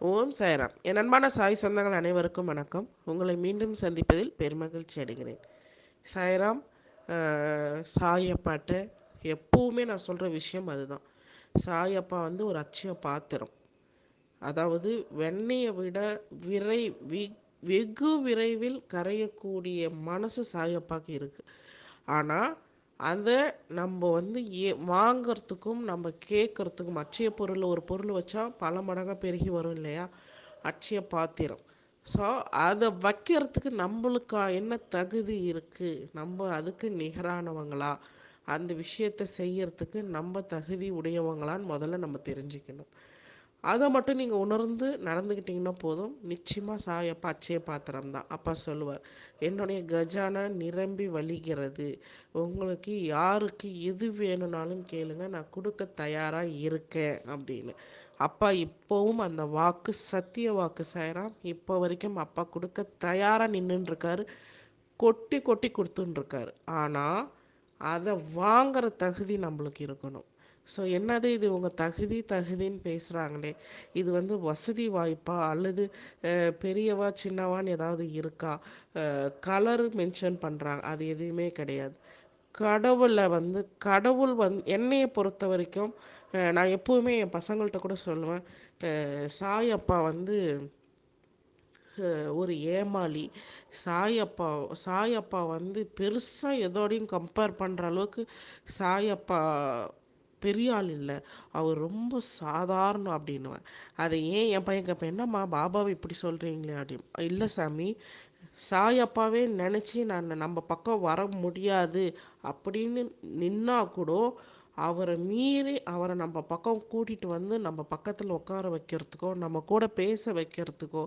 ஓம் சாய்ராம். என் அன்பான சாய் சொந்தங்கள் அனைவருக்கும் வணக்கம். உங்களை மீண்டும் சந்திப்பதில் பெருமகிழ்ச்சி அடைகிறேன். சாய்ராம் சாயப்பாட்டை சாயப்பாட்ட எப்பவுமே நான் சொல்கிற விஷயம் அதுதான். சாயப்பா வந்து ஒரு அச்சய பாத்திரம். அதாவது வெண்ணெயை விட விரை வி- வெகு விரைவில் கரையக்கூடிய மனசு சாயப்பாக்கு இருக்குது ஆனால் அதை நம்ம வந்து ஏ வாங்கிறதுக்கும் நம்ம கேட்குறதுக்கும் அச்சய பொருள் ஒரு பொருள் வச்சா பல மடங்காக பெருகி வரும் இல்லையா? அச்சய பாத்திரம். ஸோ அதை வைக்கிறதுக்கு நம்மளுக்கா என்ன தகுதி இருக்குது நம்ம அதுக்கு நிகரானவங்களா? அந்த விஷயத்தை செய்யறதுக்கு நம்ம தகுதி உடையவங்களான்னு முதல்ல நம்ம தெரிஞ்சுக்கணும். அதை மட்டும் நீங்கள் உணர்ந்து நடந்துக்கிட்டிங்கன்னா போதும். நிச்சயமாக சாயப்பா அச்சய பாத்திரம் தான். அப்பா சொல்லுவார் என்னுடைய கஜானா நிரம்பி வழிகிறது. உங்களுக்கு யாருக்கு எது வேணும்னாலும் கேளுங்க. நான் கொடுக்க தயாராக இருக்கேன். அப்படின்னு. அப்பா இப்போவும் அந்த வாக்கு சத்திய வாக்கு சாயராம் இப்போ வரைக்கும் அப்பா கொடுக்க தயாராக நின்றுருக்காரு கொட்டி கொட்டி கொடுத்துட்டுருக்காரு ஆனால் அதை வாங்குற தகுதி நம்மளுக்கு இருக்கணும். ஸோ என்னது இது? உங்கள் தகுதி தகுதின்னு பேசுகிறாங்களே இது வந்து வசதி வாய்ப்பா? அல்லது பெரியவா சின்னவான்னு ஏதாவது இருக்கா? கலர் மென்ஷன் பண்ணுறாங்க அது எதுவுமே கிடையாது. கடவுளை வந்து கடவுள் வந் என்னையை பொறுத்த வரைக்கும் நான் எப்போவுமே என் பசங்கள்கிட்ட கூட சொல்லுவேன். சாய் சாயப்பா வந்து ஒரு ஏமாளி. சாயப்பா சாயப்பா வந்து பெருசாக எதோடையும் கம்பேர் பண்ணுற அளவுக்கு சாயப்பா பெரிய ஆள் இல்லை. அவர் ரொம்ப சாதாரணம் அப்படின்னுவேன். அதை ஏன் என் பையன் கேட்பேன் என்னம்மா பாபாவை இப்படி சொல்கிறீங்களே அப்படின்னு. இல்லை சாமி சாயப்பாவே நினச்சி நான் நம்ம பக்கம் வர முடியாது. அப்படின்னு நின்னா கூட அவரை மீறி அவரை நம்ம பக்கம் கூட்டிகிட்டு வந்து நம்ம பக்கத்தில் உட்கார வைக்கிறதுக்கோ நம்ம கூட பேச வைக்கிறதுக்கோ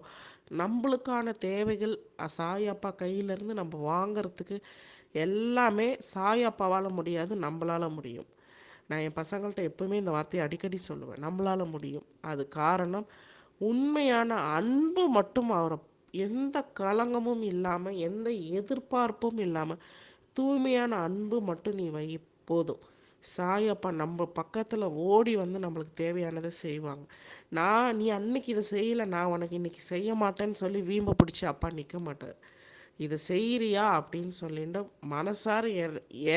நம்மளுக்கான தேவைகள் சாயப்பா கையிலேருந்து நம்ம வாங்கிறதுக்கு எல்லாமே சாயப்பாவால் முடியாது நம்மளால் முடியும். நான் என் பசங்கள்கிட்ட எப்பவுமே இந்த வார்த்தையை அடிக்கடி சொல்லுவேன். நம்மளால முடியும். அது காரணம் உண்மையான அன்பு மட்டும் அவரை எந்த களங்கமும் இல்லாமல் எந்த எதிர்பார்ப்பும் இல்லாமல் தூய்மையான அன்பு மட்டும் நீ வை போதும். சாயப்பா நம்ம பக்கத்தில் ஓடி வந்து நம்மளுக்கு தேவையானதை செய்வாங்க. நான் நீ அன்னைக்கு இதை செய்யலை நான் உனக்கு இன்னைக்கு செய்ய மாட்டேன்னு சொல்லி வீம்பை பிடிச்சி அப்பா நிற்க மாட்டார். இதை செய்கிறியா அப்படின்னு சொல்லிட்டு மனசார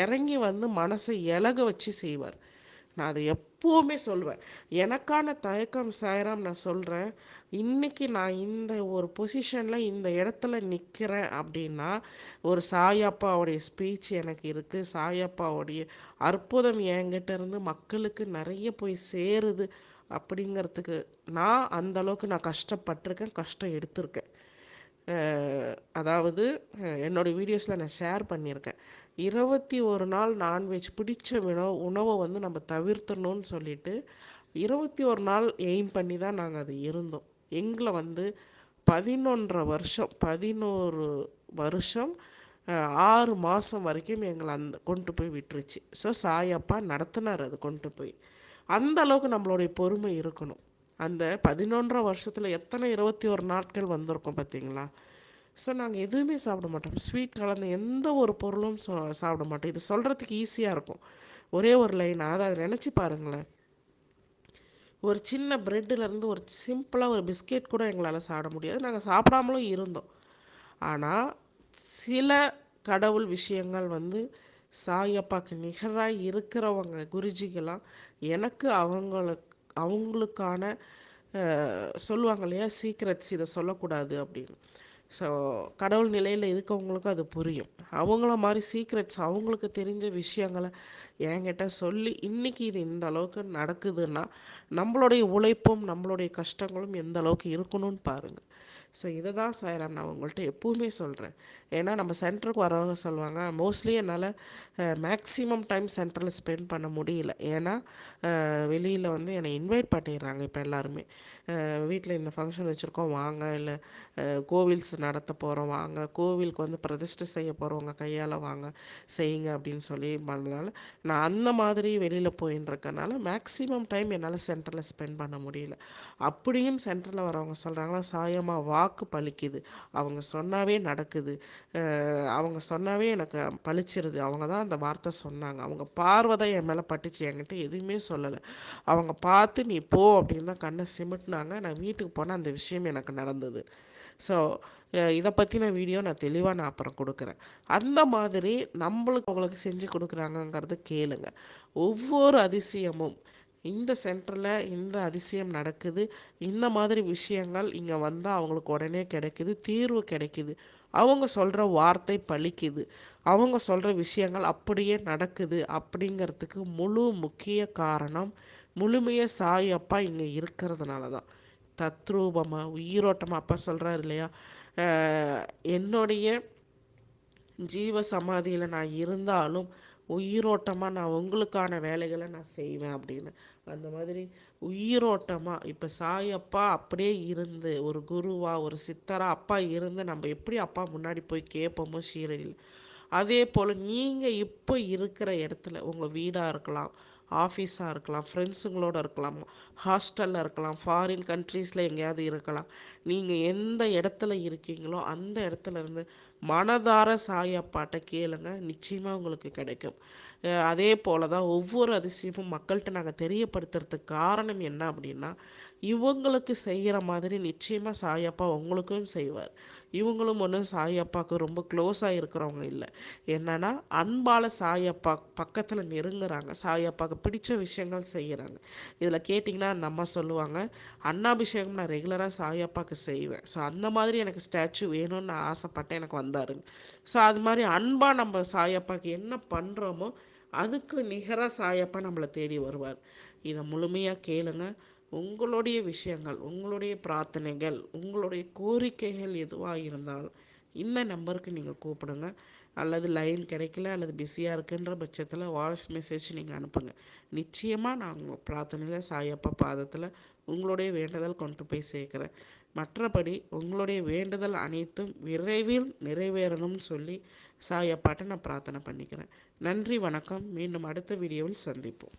இறங்கி வந்து மனசை இலக வச்சு செய்வார். நான் அதை எப்போவுமே சொல்லுவேன் எனக்கான தயக்கம் சாயராம் நான் சொல்கிறேன் இன்றைக்கி நான் இந்த ஒரு பொசிஷனில் இந்த இடத்துல நிற்கிறேன் அப்படின்னா ஒரு சாயப்பாவுடைய ஸ்பீச் எனக்கு இருக்குது சாயப்பாவுடைய அற்புதம் என்கிட்ட இருந்து மக்களுக்கு நிறைய போய் சேருது அப்படிங்கிறதுக்கு நான் அந்த அளவுக்கு நான் கஷ்டப்பட்டிருக்கேன் கஷ்டம் எடுத்திருக்கேன். அதாவது என்னோடய என்னோட வீடியோஸில் நான் ஷேர் பண்ணியிருக்கேன். இருபத்தி ஒரு நாள் நான்வெஜ் பிடிச்ச உணவு உணவை வந்து நம்ம தவிர்த்தணும்னு சொல்லிட்டு இருபத்தி ஒரு நாள் எய்ம் பண்ணி தான் நாங்கள் அது இருந்தோம். எங்களை வந்து பதினொன்றரை வருஷம் பதினோரு வருஷம் ஆறு மாதம் வரைக்கும் எங்களை அந்த கொண்டு போய் விட்டுருச்சு. ஸோ சாயப்பா நடத்தினார் அது கொண்டு போய். அந்த அளவுக்கு நம்மளுடைய பொறுமை இருக்கணும். அந்த பதினொன்றரை வருஷத்தில் எத்தனை இருபத்தி ஒரு நாட்கள் வந்திருக்கோம் பார்த்தீங்களா ஸோ நாங்கள் எதுவுமே சாப்பிட மாட்டோம். ஸ்வீட் கலந்த எந்த ஒரு பொருளும் சொ சாப்பிட மாட்டோம். இது சொல்கிறதுக்கு ஈஸியாக இருக்கும். ஒரே ஒரு லைன் அதை அதை நினச்சி பாருங்களேன். ஒரு சின்ன ப்ரெட்டிலேருந்து ஒரு சிம்பிளாக ஒரு பிஸ்கெட் கூட எங்களால் சாப்பிட முடியாது. நாங்கள் சாப்பிடாமலும் இருந்தோம். ஆனால் சில கடவுள் விஷயங்கள் வந்து சாயப்பாக்கு நிகராக இருக்கிறவங்க குருஜிகளாம் எனக்கு அவங்களுக்கு அவங்களுக்கான சொல்லுவாங்க இல்லையா? சீக்ரெட்ஸ் இதை சொல்லக்கூடாது அப்படின்னு. ஸோ கடவுள் நிலையில் இருக்கவங்களுக்கும் அது புரியும். அவங்கள மாதிரி சீக்ரெட்ஸ் அவங்களுக்கு தெரிஞ்ச விஷயங்களை என்கிட்ட சொல்லி இன்றைக்கி இது இந்த அளவுக்கு நடக்குதுன்னா நம்மளுடைய உழைப்பும் நம்மளுடைய கஷ்டங்களும் எந்த அளவுக்கு இருக்கணும்னு பாருங்கள் ஸோ இதை தான் சாய்ராம் நான் உங்கள்கிட்ட எப்பவுமே சொல்கிறேன் ஏன்னா நம்ம சென்டருக்கு வரவங்க சொல்லுவாங்க மோஸ்ட்லி என்னால் மேக்ஸிமம் டைம் சென்டரில் ஸ்பெண்ட் பண்ண முடியல. ஏன்னா வெளியில் வந்து என்னை இன்வைட் பண்ணிடுறாங்க இப்போ எல்லாருமே. வீட்டில் இந்த ஃபங்க்ஷன் வச்சுருக்கோம் வாங்க. இல்லை கோவில்ஸ் நடத்த போகிறோம் வாங்க. கோவிலுக்கு வந்து பிரதிஷ்டை செய்ய போகிறவங்க கையால் வாங்க செய்யுங்க அப்படின்னு சொல்லி பண்ணனால நான் அந்த மாதிரி வெளியில் போயின்னு இருக்கனால மேக்ஸிமம் டைம் என்னால் சென்டரில் ஸ்பெண்ட் பண்ண முடியல. அப்படியும் சென்டரில் வரவங்க சொல்கிறாங்களா சாயமாக வா. வாக்கு பழிக்குது. அவங்க சொன்னாவே நடக்குது. அவங்க சொன்னாவே எனக்கு பழிச்சிருது. அவங்க தான் அந்த வார்த்தை சொன்னாங்க. அவங்க பார்வை தான் என் மேலே பட்டுச்சு. என்கிட்ட எதுவுமே சொல்லலை. அவங்க பார்த்து நீ போ அப்படின்னு தான் கண்ணை சிமிட்டினாங்க. நான் வீட்டுக்கு போனால் அந்த விஷயம் எனக்கு நடந்தது. ஸோ இதை பற்றின வீடியோ நான் தெளிவாக நான் அப்புறம் கொடுக்குறேன். அந்த மாதிரி நம்மளுக்கு அவங்களுக்கு செஞ்சு கொடுக்குறாங்கங்கிறத கேளுங்க. ஒவ்வொரு அதிசயமும் இந்த சென்டரில் இந்த அதிசயம் நடக்குது. இந்த மாதிரி விஷயங்கள் இங்கே வந்தால் அவங்களுக்கு உடனே கிடைக்குது தீர்வு கிடைக்குது. அவங்க சொல்கிற வார்த்தை பழிக்குது. அவங்க சொல்கிற விஷயங்கள் அப்படியே நடக்குது அப்படிங்கிறதுக்கு முழு முக்கிய காரணம் முழுமையாக சாய் அப்பா இங்கே இருக்கிறதுனால தான். தத்ரூபமாக உயிரோட்டமாக அப்பா சொல்கிறார் இல்லையா? என்னுடைய ஜீவ சமாதியில் நான் இருந்தாலும் உயிரோட்டமாக நான் உங்களுக்கான வேலைகளை நான் செய்வேன் அப்படின்னு. அந்த மாதிரி உயிரோட்டமாக இப்போ சாயப்பா அப்படியே இருந்து ஒரு குருவாக ஒரு சித்தராக அப்பா இருந்து நம்ம எப்படி அப்பா முன்னாடி போய் கேட்போமோ ஷீரடியில் அதே போல் நீங்கள் இப்போ இருக்கிற இடத்துல உங்கள் வீடாக இருக்கலாம். ஆஃபீஸாக இருக்கலாம் ஃப்ரெண்ட்ஸுங்களோட இருக்கலாம் ஹாஸ்டலில் இருக்கலாம் ஃபாரின் கண்ட்ரீஸில் எங்கேயாவது இருக்கலாம். நீங்கள் எந்த இடத்துல இருக்கீங்களோ அந்த இடத்துல இருந்து மனதார சாயப்பாட்டை கேளுங்க நிச்சயமாக உங்களுக்கு கிடைக்கும். அதே போல் தான் ஒவ்வொரு அதிசயமும் மக்கள்கிட்ட நாங்கள் தெரியப்படுத்துறதுக்கு காரணம் என்ன அப்படின்னா இவங்களுக்கு செய்கிற மாதிரி நிச்சயமாக சாயப்பா உங்களுக்கும் செய்வார். இவங்களும் ஒன்றும் சாயப்பாவுக்கு ரொம்ப க்ளோஸாக இருக்கிறவங்க இல்லை. என்னென்னா அன்பால் சாயப்பா பக்கத்தில் நெருங்குறாங்க. சாயப்பாவுக்கு பிடிச்ச விஷயங்கள் செய்கிறாங்க இதில் கேட்டிங்கன்னா நம்ம சொல்லுவாங்க அன்னாபிஷேகம் நான் ரெகுலராக சாயப்பாவுக்கு செய்வேன். ஸோ அந்த மாதிரி எனக்கு ஸ்டாச்சு வேணும்னு நான் ஆசைப்பட்டேன் எனக்கு வந்தாருங்க ஸோ அது மாதிரி அன்பாக நம்ம சாயப்பாவுக்கு என்ன பண்ணுறோமோ அதுக்கு நிகராக சாயப்பா நம்மளை தேடி வருவார். இதை முழுமையாக கேளுங்கள் உங்களுடைய விஷயங்கள் உங்களுடைய பிரார்த்தனைகள் உங்களுடைய கோரிக்கைகள் எதுவாக இருந்தாலும் இந்த நம்பருக்கு நீங்கள் கூப்பிடுங்க. அல்லது லைன் கிடைக்கல அல்லது பிஸியாக இருக்குன்ற பட்சத்தில் வாய்ஸ் மெசேஜ் நீங்கள் அனுப்புங்க. நிச்சயமாக நான் உங்கள் பிரார்த்தனையில் சாயப்பா பாதத்தில் உங்களுடைய வேண்டுதல் கொண்டு போய் சேர்க்குறேன். மற்றபடி உங்களுடைய வேண்டுதல் அனைத்தும் விரைவில் நிறைவேறணும்னு சொல்லி சாயப்பாட்டை நான் பிரார்த்தனை பண்ணிக்கிறேன். நன்றி வணக்கம். மீண்டும் அடுத்த வீடியோவில் சந்திப்போம்.